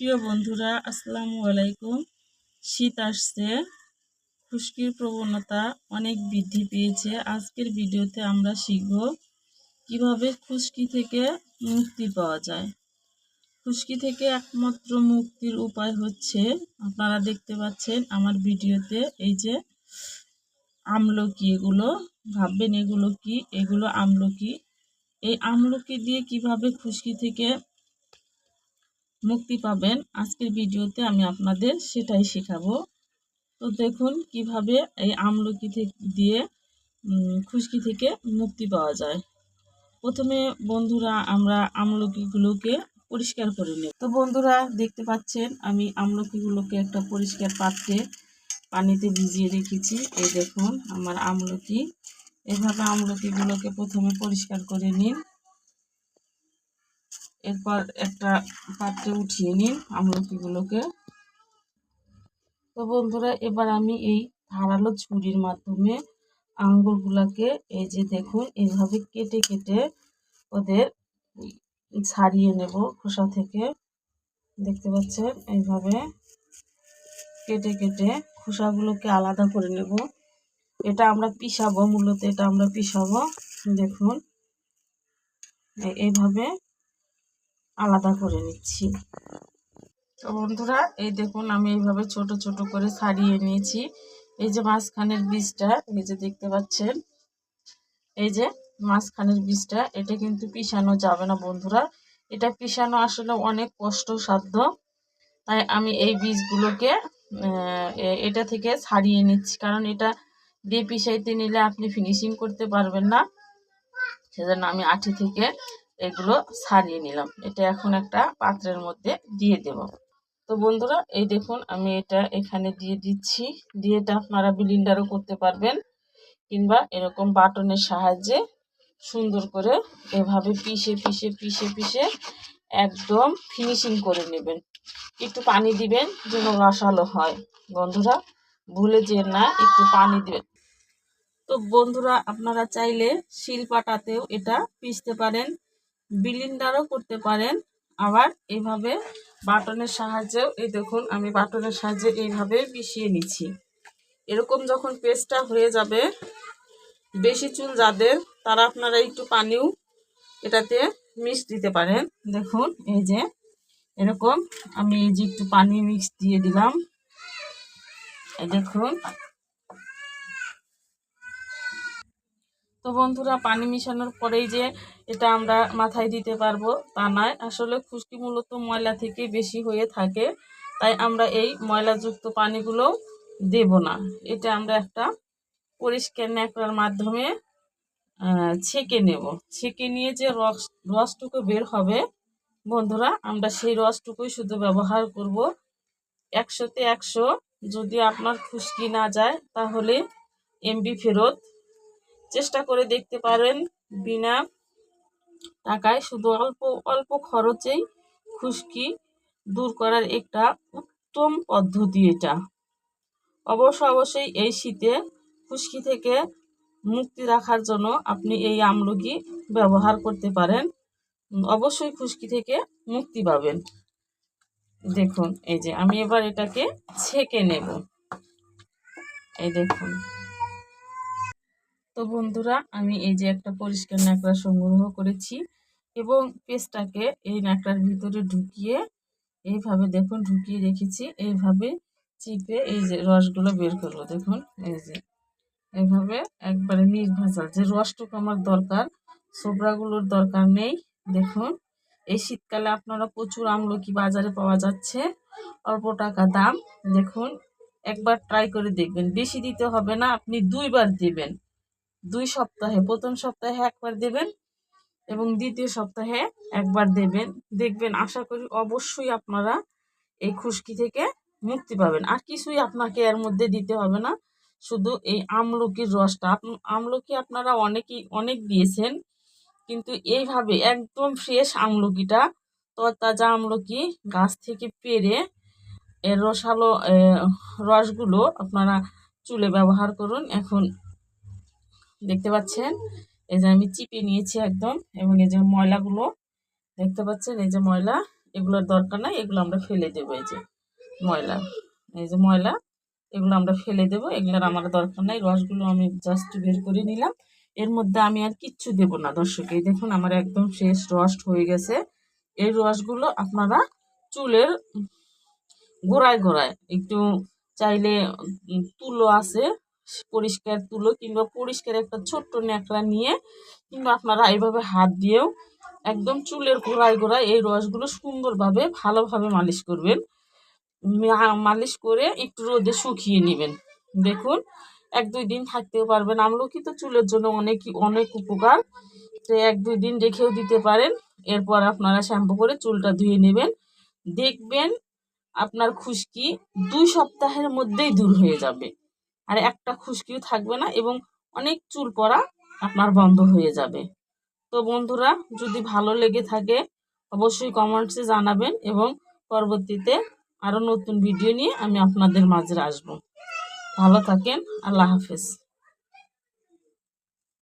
প্রিয় বন্ধুরা, আসসালামু আলাইকুম। শীত আসছে, খুশকির প্রবণতা অনেক বৃদ্ধি পেয়েছে। আজকের ভিডিওতে আমরা শিখব কীভাবে খুশকি থেকে মুক্তি পাওয়া যায়। খুশকি থেকে একমাত্র মুক্তির উপায় হচ্ছে, আপনারা দেখতে পাচ্ছেন আমার ভিডিওতে এই যে আমলকি এগুলো, ভাববেন এগুলো কি, এগুলো আমলকি। এই আমলকি দিয়ে কীভাবে খুশকি থেকে মুক্তি পাবেন। আজকের ভিডিওতে আমি আপনাদের সেটাই শেখাবো। তো দেখুন কীভাবে এই আমলকি থেকে দিয়ে খুশকি থেকে মুক্তি পাওয়া যায়। প্রথমে বন্ধুরা আমরা আমলকিগুলোকে পরিষ্কার করে নেব। তো বন্ধুরা দেখতে পাচ্ছেন আমি আমলকিগুলোকে একটা পরিষ্কার পাত্রে পানিতে ভিজিয়ে রেখেছি। এই দেখুন আমার আমলকি। এভাবে আমলকিগুলোকে প্রথমে পরিষ্কার করে নিন। এরপর একটা পাত্রে উঠিয়ে নিন আমলকিগুলোকে। তো বন্ধুরা, এবার আমি এই ধারালো ছুরির মাধ্যমে আঙ্গুরগুলোকে এই যে দেখুন এইভাবে কেটে কেটে ওদের ছাড়িয়ে নেব খোসা থেকে। দেখতে পাচ্ছেন? এইভাবে কেটে কেটে খোসাগুলোকে আলাদা করে নেব। এটা আমরা পিসাবো মূলত এটা আমরা পিসাবো দেখুন এইভাবে আলাদা করে নিচ্ছি। তো বন্ধুরা, এই দেখুন আমি এইভাবে ছোট ছোট করে সারিয়ে নিয়েছি। এই যে মাঝখানের বীজটা, এই যে দেখতে পাচ্ছেন, এই যে মাঝখানের বীজটা, এটা কিন্তু পিসানো যাবে না বন্ধুরা। এটা পিসানো আসলে অনেক কষ্ট সাধ্য তাই আমি এই বীজগুলোকে এটা থেকে ছাড়িয়ে নিচ্ছি। কারণ এটা দিয়ে পিসাইতে নিলে আপনি ফিনিশিং করতে পারবেন না। সেজন্য আমি আঠি থেকে এগুলো ছাড়িয়ে নিলাম। এটা এখন একটা পাত্রের মধ্যে দিয়ে দেব। তো বন্ধুরা, এই দেখুন, আমি এটা এখানে দিয়ে দিচ্ছি। দিয়ে এটা আপনারা বিলিন্ডারও করতে পারবেন কিংবা এরকম বাটনের সাহায্যে সুন্দর করে এভাবে পিষে পিষে পিষে পিষে একদম ফিনিশিং করে নেবেন। একটু পানি দিবেন যেন রসালো হয়। বন্ধুরা, ভুলে যে না একটু পানি দিবেন। তো বন্ধুরা, আপনারা চাইলে শিলপাটাতেও এটা পিষতে পারেন। বিলিন্ডারও করতে পারেন। আবার এইভাবে বাটনের সাহায্যেও, এই দেখুন, আমি বাটনের সাহায্যে এইভাবে মিশিয়ে নিচ্ছি। এরকম যখন পেস্টটা হয়ে যাবে, বেশি চুল যাদের তারা আপনারা একটু পানিও এটাতে মিক্স দিতে পারেন। দেখুন, এই যে, এরকম আমি এই যে একটু পানি মিক্স দিয়ে দিলাম। দেখুন তো বন্ধুরা, পানি মিশানোর পরেই যে এটা আমরা মাথায় দিতে পারব তা নয়। আসলে খুশকি মূলত ময়লা থেকে বেশি হয়ে থাকে, তাই আমরা এই ময়লাযুক্ত পানিগুলো দেব না। এটা আমরা একটা পরিষ্কার ন্যাকড়ার মাধ্যমে ছেঁকে নেব। ছেঁকে নিয়ে যে রস, রসটুকু বের হবে, বন্ধুরা, আমরা সেই রসটুকুই শুধু ব্যবহার করব। একশোতে একশো, যদি আপনার খুশকি না যায়, তাহলে এমবি ফেরত চেষ্টা করে দেখতে পারেন বিনা টাকায়। শুধু অল্প অল্প খরচেই খুশকি দূর করার একটা উত্তম পদ্ধতি এটা। অবশ্য অবশ্যই এই শীতে খুশকি থেকে মুক্তি রাখার জন্য আপনি এই আমলকি ব্যবহার করতে পারেন। অবশ্যই খুশকি থেকে মুক্তি পাবেন। দেখুন, এই যে আমি এবার এটাকে ছেঁকে নেব। এই দেখুন। তো বন্ধুরা, আমি এই যে একটা পরিষ্কার ন্যাকড়া সংগ্রহ করেছি এবং পেস্টটাকে এই ন্যাকড়ার ভিতরে ঢুকিয়ে এইভাবে দেখুন, ঢুকিয়ে রেখেছি। এইভাবে চিপে এই যে রসগুলো বের করব। দেখুন, এই যে এইভাবে একবারে নির্ভেজাল যে রসটুকু আমার দরকার সোবরাগুলোর দরকার নেই। দেখুন, এই শীতকালে আপনারা প্রচুর আমলকি বাজারে পাওয়া যাচ্ছে। অল্প টাকা দাম। দেখুন, একবার ট্রাই করে দেখবেন। বেশি দিতে হবে না, আপনি দুইবার দেবেন। দুই সপ্তাহে, প্রথম সপ্তাহে একবার দেবেন এবং দ্বিতীয় সপ্তাহে একবার দেবেন। দেখবেন, আশা করি অবশ্যই আপনারা এই খুশকি থেকে মুক্তি পাবেন। আর কিছুই আপনাকে এর মধ্যে দিতে হবে না। শুধু এই আমলকির রসটা। আমলকি আপনারা অনেকেই, অনেক দিয়েছেন। কিন্তু এইভাবে একদম ফ্রেশ আমলকিটা, তরতাজা আমলকি গাছ থেকে পেরে এর রসালো রসগুলো আপনারা চুলে ব্যবহার করুন। এখন দেখতে পাচ্ছেন? এই যে আমি চিপে নিয়েছি একদম এবং এই যে ময়লাগুলো দেখতে পাচ্ছেন? এই যে ময়লা, এগুলোর দরকার নাই, এগুলো আমরা ফেলে দেবো এই যে ময়লা। এই যে ময়লা, এগুলো আমরা ফেলে দেবো, এগুলোর আমার দরকার নাই, রসগুলো আমি জাস্ট বের করে নিলাম। এর মধ্যে আমি আর কিচ্ছু দেব না, দর্শক, এই দেখুন আমার একদম শেষ রস হয়ে গেছে। এই রসগুলো আপনারা চুলের গোড়ায় গোড়ায় একটু চাইলে তুলো আছে পরিষ্কার তুলো কিংবা পরিষ্কার একটা ছোট্ট ন্যাকড়া নিয়ে কিংবা আপনারা এইভাবে হাত দিয়েও একদম চুলের গোড়ায় গোড়ায় এই রসগুলো সুন্দরভাবে, ভালোভাবে মালিশ করবেন। মালিশ করে একটু রোদে শুকিয়ে নেবেন। দেখুন, এক দুই দিন থাকতেও পারবেন। আমলকি তো চুলের জন্য অনেক অনেক উপকার। তো এক দুই দিন রেখেও দিতে পারেন। এরপর আপনারা শ্যাম্পু করে চুলটা ধুয়ে নেবেন। দেখবেন আপনার খুশকি দুই সপ্তাহের মধ্যেই দূর হয়ে যাবে। আর একটা খুশকিও থাকবে না এবং অনেক চুল পড়া আপনার বন্ধ হয়ে যাবে। তো বন্ধুরা, যদি ভালো লেগে থাকে, অবশ্যই কমেন্টসে জানাবেন এবং পরবর্তীতে আরও নতুন ভিডিও নিয়ে আমি আপনাদের মাঝে আসব। ভালো থাকেন, আল্লাহ হাফেজ।